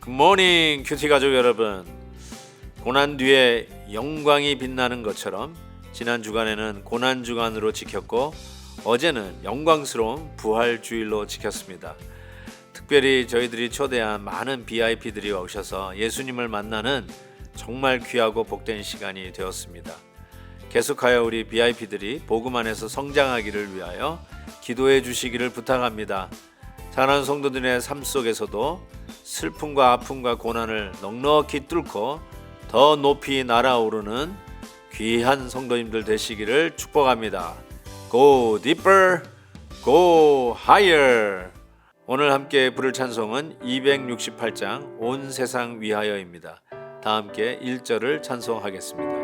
굿모닝 큐티 가족 여러분. 고난 뒤에 영광이 빛나는 것처럼 지난 주간에는 고난 주간으로 지켰고 어제는 영광스러운 부활 주일로 지켰습니다. 특별히 저희들이 초대한 많은 VIP들이 오셔서 예수님을 만나는 정말 귀하고 복된 시간이 되었습니다. 계속하여 우리 VIP들이 복음 안에서 성장하기를 위하여 기도해 주시기를 부탁합니다. 사랑하는 성도들의 삶 속에서도 슬픔과 아픔과 고난을 넉넉히 뚫고 더 높이 날아오르는 귀한 성도님들 되시기를 축복합니다. Go deeper, go higher. 오늘 함께 부를 찬송은 268장 온 세상 위하여입니다. 다 함께 1절을 찬송하겠습니다.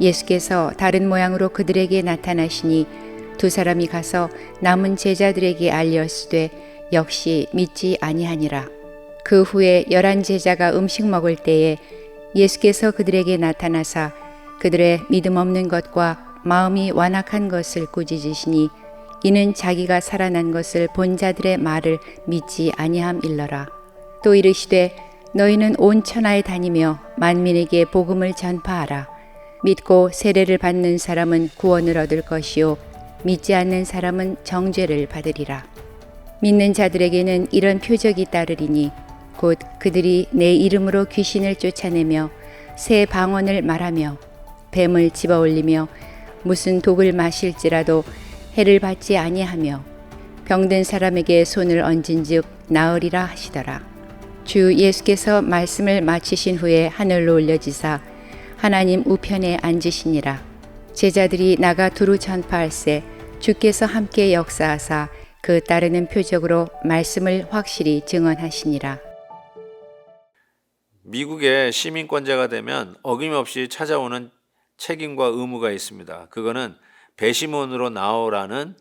예수께서 다른 모양으로 그들에게 나타나시니 두 사람이 가서 남은 제자들에게 알렸으되 역시 믿지 아니하니라. 그 후에 열한 제자가 음식 먹을 때에 예수께서 그들에게 나타나사 그들의 믿음 없는 것과 마음이 완악한 것을 꾸짖으시니 이는 자기가 살아난 것을 본 자들의 말을 믿지 아니함일러라. 또 이르시되 너희는 온 천하에 다니며 만민에게 복음을 전파하라. 믿고 세례를 받는 사람은 구원을 얻을 것이요 믿지 않는 사람은 정죄를 받으리라. 믿는 자들에게는 이런 표적이 따르리니 곧 그들이 내 이름으로 귀신을 쫓아내며 새 방언을 말하며 뱀을 집어 올리며 무슨 독을 마실지라도 해를 받지 아니하며 병든 사람에게 손을 얹은즉 나으리라 하시더라. 주 예수께서 말씀을 마치신 후에 하늘로 올려지사 하나님 우편에 앉으시니라. 제자들이 나가 두루 전파할세 주께서 함께 역사하사 그 따르는 표적으로 말씀을 확실히 증언하시니라. 미국의 시민권자가 되면 어김없이 찾아오는 책임과 의무가 있습니다. 그거는 배심원으로 나오라는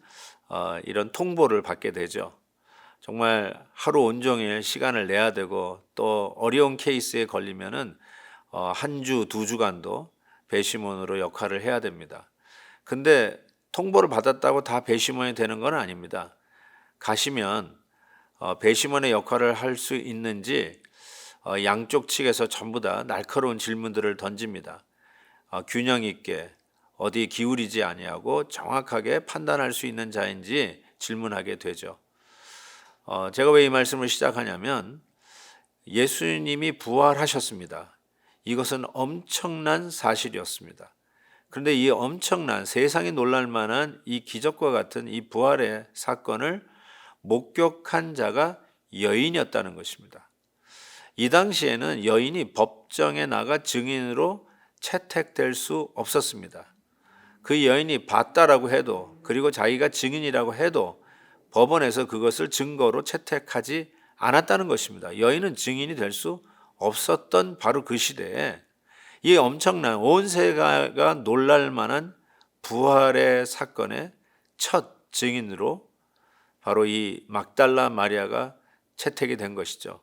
어, 이런 통보를 받게 되죠. 정말 하루 온종일 시간을 내야 되고 또 어려운 케이스에 걸리면은 어, 한 주, 두 주간도 배심원으로 역할을 해야 됩니다. 근데 통보를 받았다고 다 배심원이 되는 건 아닙니다. 가시면 어, 배심원의 역할을 할 수 있는지 어, 양쪽 측에서 전부 다 날카로운 질문들을 던집니다. 어, 균형 있게 어디 기울이지 아니하고 정확하게 판단할 수 있는 자인지 질문하게 되죠. 어, 제가 왜 이 말씀을 시작하냐면 예수님이 부활하셨습니다. 이것은 엄청난 사실이었습니다. 그런데 이 엄청난 세상이 놀랄 만한 이 기적과 같은 이 부활의 사건을 목격한 자가 여인이었다는 것입니다. 이 당시에는 여인이 법정에 나가 증인으로 채택될 수 없었습니다. 그 여인이 봤다라고 해도 그리고 자기가 증인이라고 해도 법원에서 그것을 증거로 채택하지 않았다는 것입니다. 여인은 증인이 될 수 없었던 바로 그 시대에 이 엄청난 온 세계가 놀랄 만한 부활의 사건의 첫 증인으로 바로 이 막달라 마리아가 채택이 된 것이죠.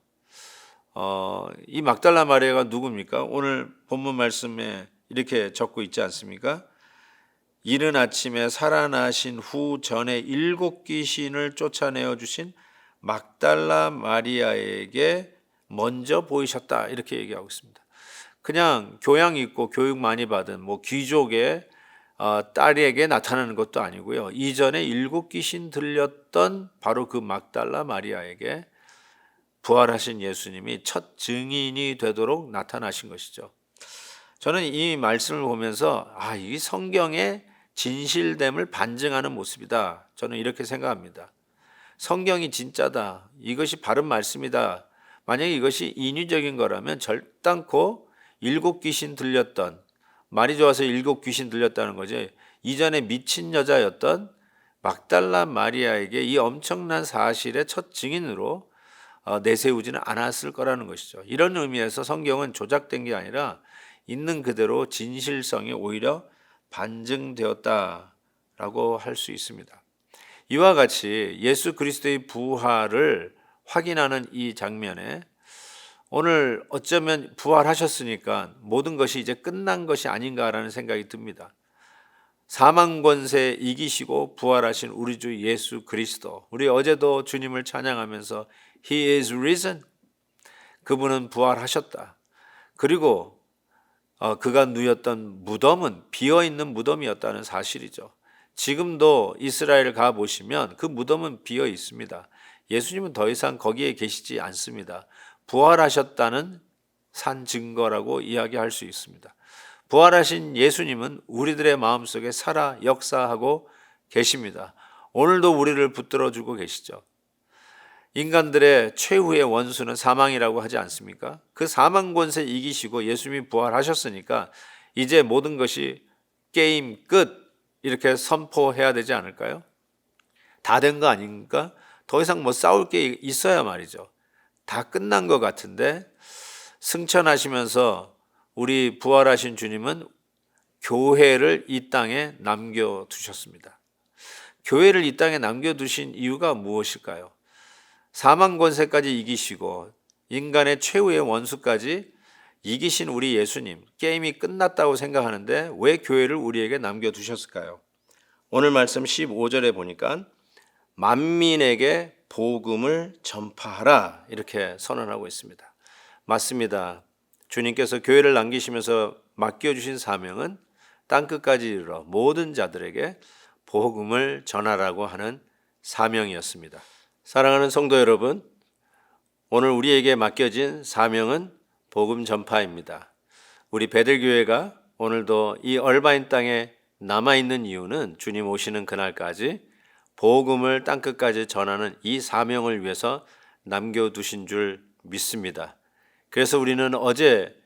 어, 이 막달라 마리아가 누굽니까? 오늘 본문 말씀에 이렇게 적고 있지 않습니까? 이른 아침에 살아나신 후 전에 일곱 귀신을 쫓아내어 주신 막달라 마리아에게 먼저 보이셨다 이렇게 얘기하고 있습니다. 그냥 교양 있고 교육 많이 받은 뭐 귀족의 어, 딸에게 나타나는 것도 아니고요. 이전에 일곱 귀신 들렸던 바로 그 막달라 마리아에게 부활하신 예수님이 첫 증인이 되도록 나타나신 것이죠. 저는 이 말씀을 보면서 아, 이 성경의 진실됨을 반증하는 모습이다. 저는 이렇게 생각합니다. 성경이 진짜다. 이것이 바른 말씀이다. 만약에 이것이 인위적인 거라면 절단코 일곱 귀신 들렸던 말이 좋아서 일곱 귀신 들렸다는 거지. 이전에 미친 여자였던 막달라 마리아에게 이 엄청난 사실의 첫 증인으로 어, 내세우지는 않았을 거라는 것이죠. 이런 의미에서 성경은 조작된 게 아니라 있는 그대로 진실성이 오히려 반증되었다라고 할 수 있습니다. 이와 같이 예수 그리스도의 부활을 확인하는 이 장면에 오늘 어쩌면 부활하셨으니까 모든 것이 이제 끝난 것이 아닌가라는 생각이 듭니다. 사망 권세 이기시고 부활하신 우리 주 예수 그리스도. 우리 어제도 주님을 찬양하면서 He is risen. 그분은 부활하셨다. 그리고 어, 그가 누였던 무덤은 비어 있는 무덤이었다는 사실이죠. 지금도 이스라엘 가 보시면 그 무덤은 비어 있습니다. 예수님은 더 이상 거기에 계시지 않습니다. 부활하셨다는 산 증거라고 이야기할 수 있습니다. 부활하신 예수님은 우리들의 마음속에 살아 역사하고 계십니다. 오늘도 우리를 붙들어 주고 계시죠. 인간들의 최후의 원수는 사망이라고 하지 않습니까? 그 사망 권세 이기시고 예수님이 부활하셨으니까 이제 모든 것이 게임 끝 이렇게 선포해야 되지 않을까요? 다 된 거 아닙니까? 더 이상 뭐 싸울 게 있어야 말이죠. 다 끝난 것 같은데 승천하시면서 우리 부활하신 주님은 교회를 이 땅에 남겨두셨습니다. 교회를 이 땅에 남겨두신 이유가 무엇일까요? 사망 권세까지 이기시고 인간의 최후의 원수까지 이기신 우리 예수님 게임이 끝났다고 생각하는데 왜 교회를 우리에게 남겨두셨을까요? 오늘 말씀 15절에 보니까 만민에게 복음을 전파하라 이렇게 선언하고 있습니다. 맞습니다. 주님께서 교회를 남기시면서 맡겨주신 사명은 땅 끝까지 이르러 모든 자들에게 복음을 전하라고 하는 사명이었습니다. 사랑하는 성도 여러분, 오늘 우리에게 맡겨진 사명은 복음 전파입니다. 우리 베들교회가 오늘도 이 얼바인 땅에 남아 있는 이유는 주님 오시는 그날까지 복음을 땅끝까지 전하는 이 사명을 위해서 남겨두신 줄 믿습니다. 그래서 우리는 어제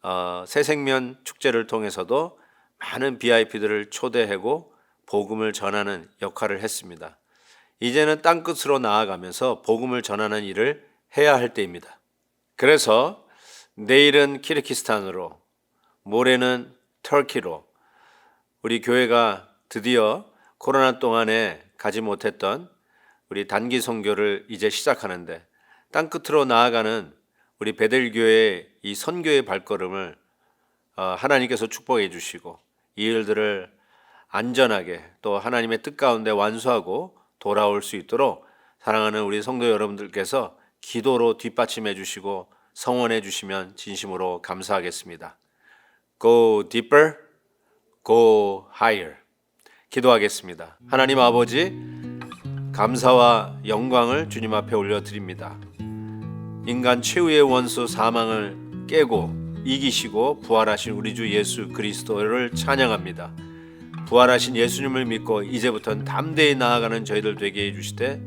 어, 새생명 축제를 통해서도 많은 VIP들을 초대하고 복음을 전하는 역할을 했습니다. 이제는 땅 끝으로 나아가면서 복음을 전하는 일을 해야 할 때입니다. 그래서 내일은 키르키스탄으로, 모레는 터키로 우리 교회가 드디어 코로나 동안에 가지 못했던 우리 단기 선교를 이제 시작하는데 땅 끝으로 나아가는 우리 베델교회의 이 선교의 발걸음을 어, 하나님께서 축복해 주시고 이 일들을 안전하게 또 하나님의 뜻 가운데 완수하고 돌아올 수 있도록 사랑하는 우리 성도 여러분들께서 기도로 뒷받침해 주시고 성원해 주시면 진심으로 감사하겠습니다. Go deeper, go higher. 기도하겠습니다. 하나님 아버지, 감사와 영광을 주님 앞에 올려드립니다. 인간 최후의 원수 사망을 깨고 이기시고 부활하신 우리 주 예수 그리스도를 찬양합니다. 부활하신 예수님을 믿고 이제부터는 담대히 나아가는 저희들 되게 해주시되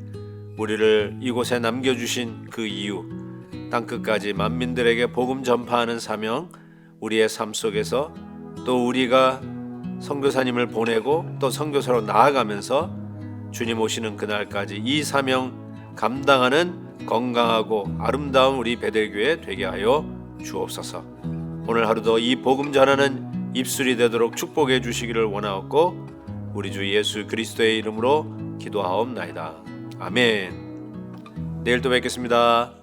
우리를 이곳에 남겨주신 그 이유 땅끝까지 만민들에게 복음 전파하는 사명 우리의 삶 속에서 또 우리가 선교사님을 보내고 또 선교사로 나아가면서 주님 오시는 그날까지 이 사명 감당하는 건강하고 아름다운 우리 베델교회 되게 하여 주옵소서. 오늘 하루도 이 복음 전하는 입술이 되도록 축복해 주시기를 원하옵고 우리 주 예수 그리스도의 이름으로 기도하옵나이다. 아멘. 내일 또 뵙겠습니다.